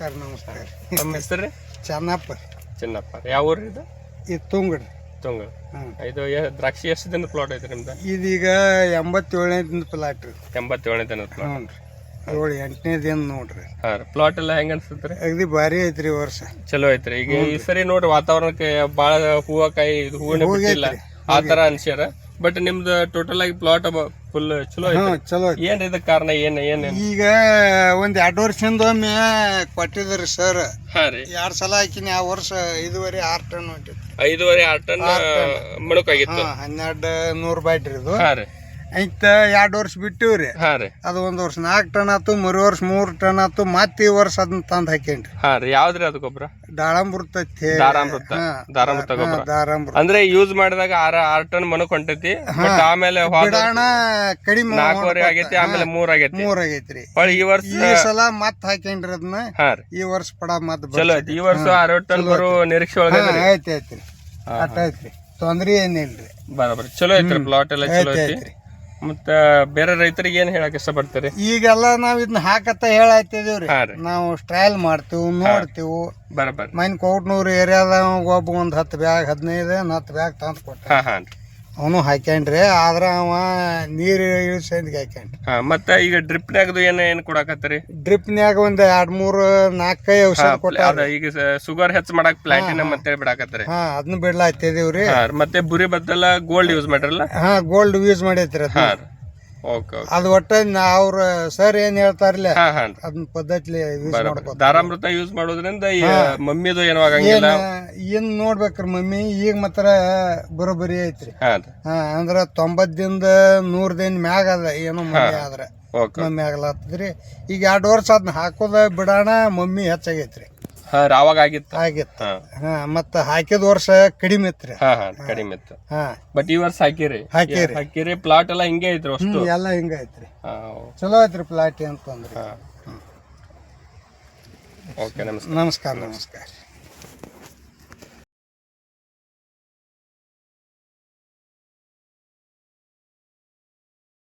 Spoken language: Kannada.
ನಮಸ್ಕಾರ ನಮಸ್ಕಾರ. ನಮ್ಮ ಹೆಸರು ರೀ? ಚೆನ್ನಪ್ಪ. ಚಿನ್ನಪ್ಪ. ಯಾವ ಊರು ಇದು? ಇದು ತುಂಗಡ್ರಿ ತುಂಗ. ಇದು ದ್ರಾಕ್ಷಿ ಎಷ್ಟು ದಿನದ ಪ್ಲಾಟ್ ಐತೆ ನಿಮ್ದು? ಇದೀಗ ಎಂಬತ್ತೇಳನೇ ದಿನದ ಪ್ಲಾಟ್ ರೀ. ಎಂಬತ್ತೇಳನೇ ದಿನದ ಪ್ಲಾಟ್ ಹ್ಞೂ ರೀ. ಏಳು ಎಂಟನೇ ದಿನ ನೋಡ್ರಿ. ಹಾಂ ಪ್ಲಾಟ್ ಎಲ್ಲ ಹೆಂಗ್ ಅನ್ಸುತ್ತೆ ರೀ? ಅಗದಿ ಭಾರಿ ಐತ್ರಿ ಈ ವರ್ಷ. ಚಲೋ ಐತ್ರಿ. ಈಗ ಈ ಸರಿ ನೋಡ್ರಿ ವಾತಾವರಣಕ್ಕೆ ಬಾಳ ಹೂವ ಕಾಯಿ ಇದು ಹೂವಿನ ಬಿಟ್ಟಿಲ್ಲ. ಆ ತರ ಅನ್ಸ್ಯಾರ? ಬಟ್ ನಿಮ್ದು ಟೋಟಲ್ ಆಗಿ ಪ್ಲಾಟ್ ಫುಲ್ ಚಲೋ ಐತ್ರಿ ಚಲೋ ಐತಿ. ಏನ್ ಇದಕ್ ಕಾರಣ ಏನ್ ಏನ್ ಈಗ ಒಂದ್ ಎರಡು ವರ್ಷದಿಂದ ಒಮ್ಮೆ ಕೊಟ್ಟಿದ್ರಿ ಸರ್ ಹಾ ರೀ. ಎರಡ್ ಸಲ ಹಾಕಿನಿ ಆ ವರ್ಷ ಐದುವರೆ ಆರ್ ಟನ್ ಹೊಂಟಿತ್ತು ಐದೂವರೆ ಆರ್ ಟನ್ ಮಡಕ್ ಹಾ ಹನ್ನೆರಡು ನೂರು ಬಾಯ್ಟ್ರಿ ಇದು. ಹಾ ರೀ. ಐತ ಎರಡು ವರ್ಷ ಬಿಟ್ಟಿವ್ರಿ. ಹಾ ರೀ. ಅದು ಒಂದ್ ವರ್ಷ ನಾಲ್ಕು ಟನ್ ಆತು ಮರು ವರ್ಷ ಮೂರ್ ಟನ್ ಆತು ಮತ್ತೆ ಈ ವರ್ಷ ಅದನ್ನ ತಂದ್ ಹಾಕೇನ್ರಿ. ಹಾ ರೀ ಯಾವ್ದ್ರಿ ಅದು ಗೊಬ್ಬರ ದಾಳಂಬೃತ ತೇ ದಾರಾಮೃತ ದಾರಾಮೃತ ಗೊಬ್ಬರ ಅಂದ್ರೆ ಯೂಸ್ ಮಾಡಿದಾಗ ಆರ ಆರ್ ಟನ್ ಮನಕ್ ಹೊಂಟೈತಿ ಬಟ್ ಆಮೇಲೆ ಹೋದ ಬಿಡಾಣ ಕಡಿಮೆ ನಾಲ್ಕೂವರೆ ಆಗೈತಿ ಆಮೇಲೆ ಮೂರ್ ಆಗೈತಿ. ಮೂರ್ ಆಗೈತ್ರಿ. ಈ ವರ್ಷ ಈ ಸಲ ಮತ್ ಹಾಕೇನ್ರಿ ಅದನ್ನ ಹಾ ರೀ. ಈ ವರ್ಷ ಪಡ ಮತ್ ಚಲೋ ಐತಿ. ಈ ವರ್ಷ ಅರವತ್ತು ಟನ್ ಬರೋ ನಿರೀಕ್ಷೆ ಒಳಗೆ ಐತಿ ಐತ್ರಿ ಅಟ್ ಐತ್ರಿ ತೊಂದ್ರೆ ಏನಿಲ್ರಿ. ಬರೋಬರ್. ಚಲೋ ಐತ್ರಿ ಪ್ಲಾಟ್ ಎಲ್ಲ ಚಲೋ ಐತಿ. ಮತ್ತ ಬೇರೆ ರೈತರಿಗೆ ಏನ್ ಹೇಳಕ್ ಇಷ್ಟಪಡ್ತೀರಿ? ಈಗೆಲ್ಲ ನಾವ್ ಇದನ್ನ ಹಾಕತ್ತ ಹೇಳಾಯ್ತಿದೀವ್ರಿ. ಹಾ ರೀ. ನಾವು ಸ್ಟ್ರಯಲ್ ಮಾಡ್ತೀವಿ ನೋಡ್ತೀವಿ. ಬರೋಬರ್. ಮೈನ್ ಕೋಟ್ನೂರು ಏರಿಯಾದ ಒಬ್ಬ ಒಂದ್ ಹತ್ತು ಬ್ಯಾಗ್ ಹದಿನೈದು ಹತ್ತು ಬ್ಯಾಗ್ ತಂದು ಕೊಟ್ಟ ಹಾ ಹಾ ಅವನು ಹಾಕ್ಯಾನ್ರಿ ಆದ್ರ ಅವ ನೀರು ಇಳಿಸಂದಿಗೆ ಹಾಕ್ಯಾನ್ರಿ. ಹಾ ಮತ್ತ ಈಗ ಡ್ರಿಪ್ನಾಗದು ಏನು ಏನ್ ಕೊಡಾಕತ್ತೀರಿ? ಡ್ರಿಪ್ನ್ಯಾಗ ಒಂದ್ ಎರಡ್ ಮೂರ್ ನಾಲ್ಕೈ ಔಷಧ ಅದ ಈಗ ಶುಗರ್ ಹೆಚ್ಚ ಮಾಡಕ್ ಪ್ಲಾಟಿನಮ್ ಅಂತ ಹೇಳಿ ಬಿಡಾಕತ್ತೀರಿ. ಹಾ ಅದನ್ನ ಬಿಡ್ಲಾತಿದೀವ್ರಿ. ಹಾ ಮತ್ತೆ ಬುರಿ ಬದ್ದಲ್ಲ ಗೋಲ್ಡ್ ಯೂಸ್ ಮಾಡ್ರಲ್ಲ? ಹಾ ಗೋಲ್ಡ್ ಯೂಸ್ ಮಾಡೈತ್ರಿ. ಹಾ ಓಕೆ ಅದು ಒಟ್ಟ ಅವ್ರ ಸರ್ ಏನ್ ಹೇಳ್ತಾರಲ್ಲ ಹಾ ಹಾ. ಅದನ್ನ ಪದ್ಧತಿ ದಾರಾಮೃತ ಯೂಸ್ ಮಾಡೋದ್ರಿಂದ ಈ ಮಮ್ಮಿದು ಏನೋ ಆಗಂಗಿಲ್ಲ. ಏನ್ ನೋಡ್ಬೇಕ್ರಿ ಮಮ್ಮಿ? ಈಗ ಮಾತ್ರ ಬರೋಬ್ಬರಿ ಐತ್ರಿ. ಹಾ. ಹಾ ಅಂದ್ರ ತೊಂಬತ್ ದಿನದ ನೂರ್ ದಿನ ಮ್ಯಾಗ ಅದ. ಏನೋ ಮಮ್ಮಿ ಆದ್ರ. ಮಮ್ಮಿ ಆಗ್ಲತ್ತದ್ರಿ. ಈಗ ಎರಡು ವರ್ಷ ಅದನ್ನ ಹಾಕೋದ ಬಿಡೋಣ ಮಮ್ಮಿ ಹೆಚ್ಚಾಗೈತ್ರಿ. ಹಾ ರೀ, ಅವಾಗ ಆಗಿತ್ತು. ಆಗಿತ್ತು. ಹಾ. ಮತ್ತ ಹಾಕಿದ ವರ್ಷ ಕಡಿಮೆ ಇತ್ರಿ ಹಾ ಹಾ ಕಡಿಮೆ ಇತ್ತು. ಹಾ. ಬಟ್ ಈ ವರ್ಷ ಹಾಕಿರಿ ಹಾಕಿರಿ ಹಾಕಿರಿ ಪ್ಲಾಟ್ ಎಲ್ಲ ಹಿಂಗೆ ಐತ್ರಿ ಅಷ್ಟು. ಎಲ್ಲ ಹಿಂಗ ಐತ್ರಿ. ಚಲೋ ಐತ್ರಿ ಪ್ಲಾಟ್ ಅಂತಂದ್ರೆ ಓಕೆ ನಮಸ್ಕಾರ. ನಮಸ್ಕಾರ ನಮಸ್ಕಾರ.